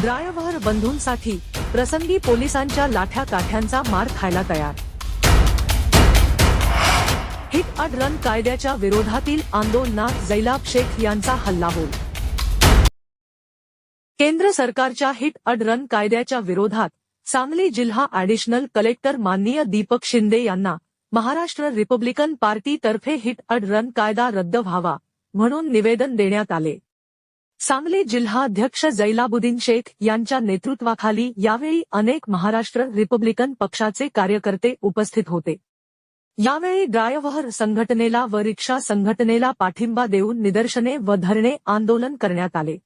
बंधूंसाठी प्रसंगी पोलिसांच्या लाठ्या काठ्यांचा मार खायला तयार. हिट अँड रन कायद्याच्या विरोधातील आंदोलनात जैलाब शेख यांचा हल्ला होईल केंद्र सरकारच्या हिट अँड रन कायद्याच्या विरोधात सांगली जिल्हा ॲडिशनल कलेक्टर माननीय दीपक शिंदे यांना महाराष्ट्र रिपब्लिकन पार्टीतर्फे हिट अँड रन कायदा रद्द व्हावा म्हणून निवेदन देण्यात आले. सांगली जिल्हाध्यक्ष जैलाबुद्दीन शेख यांच्या नेतृत्वाखाली यावेळी अनेक महाराष्ट्र रिपब्लिकन पक्षाचे कार्यकर्ते उपस्थित होते. यावेळी ड्रायव्हर संघटनेला व रिक्षा संघटनेला पाठिंबा देऊन निदर्शने व धरणे आंदोलन करण्यात आले.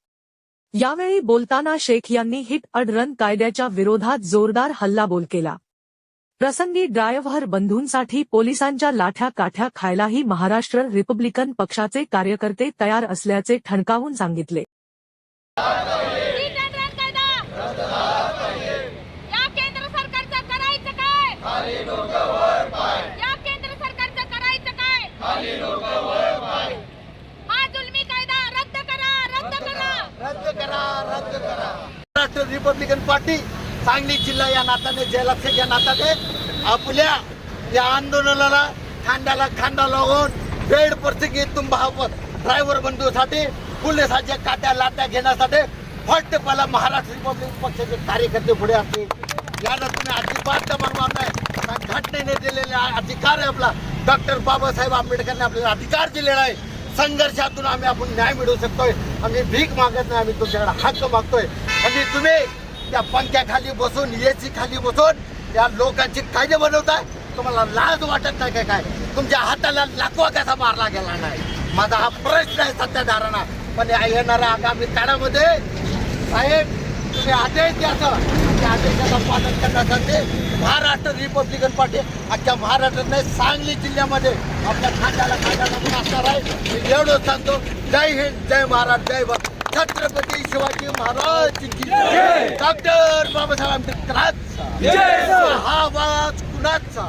यावेळी बोलताना शेख यांनी हिट अड रन कायद्याच्या विरोधात जोरदार हल्लाबोल केला. प्रसंगी ड्रायव्हर बंधूंसाठी पोलिसांच्या लाठ्या काठ्या खायलाही महाराष्ट्र रिपब्लिकन पक्षाचे कार्यकर्ते तयार असल्याचे ठणकावून सांगितले. महाराष्ट्र रिपब्लिकन पार्टी सांगली जिल्हा या नात्याने जयलक्ष या नात्याने आपल्या या आंदोलनाला खांद्याला खांदा लावून वेळ प्रसंगी तुम्हाला ड्रायव्हर बंधूसाठी पोलिसाच्या काट्या लाट्या घेण्यासाठी फटपला महाराष्ट्र रिपब्लिक पक्षाचे कार्यकर्ते पुढे असतील याला तुम्ही अजिबात दबाव नाही. घटनेने दिलेला अधिकार आहे आपला. डॉक्टर बाबासाहेब आंबेडकरने आपल्याला अधिकार दिलेला आहे. संघर्षातून आम्ही आपण न्याय मिळवू शकतोय. आम्ही भीक मागत नाही आम्ही तुमच्याकडे हक्क मागतोय. आणि तुम्ही त्या पंख्याखाली बसून एसी खाली बसून या लोकांची कायदे बनवताय? तुम्हाला लाज वाटत नाही काय काय? तुमच्या हाताला लाखवा कसा मारला गेला नाही? माझा हा प्रश्न आहे सत्ताधारांना पण या येणाऱ्या आगामी काळामध्ये साहेब तुम्ही आदेश द्यायचं त्या आदेशाला पालन करण्यासाठी महाराष्ट्र रिपब्लिकन पार्टी अख्ख्या महाराष्ट्रात नाही सांगली जिल्ह्यामध्ये आपल्या खात्याला खात्याला असणार आहे. मी एवढं सांगतो. जय हिंद जय महाराष्ट्र जय भारत. छत्रपती शिवाजी महाराज. डॉक्टर बाबासाहेब आंबेडकरांचा। हा आवाज कुणाचा?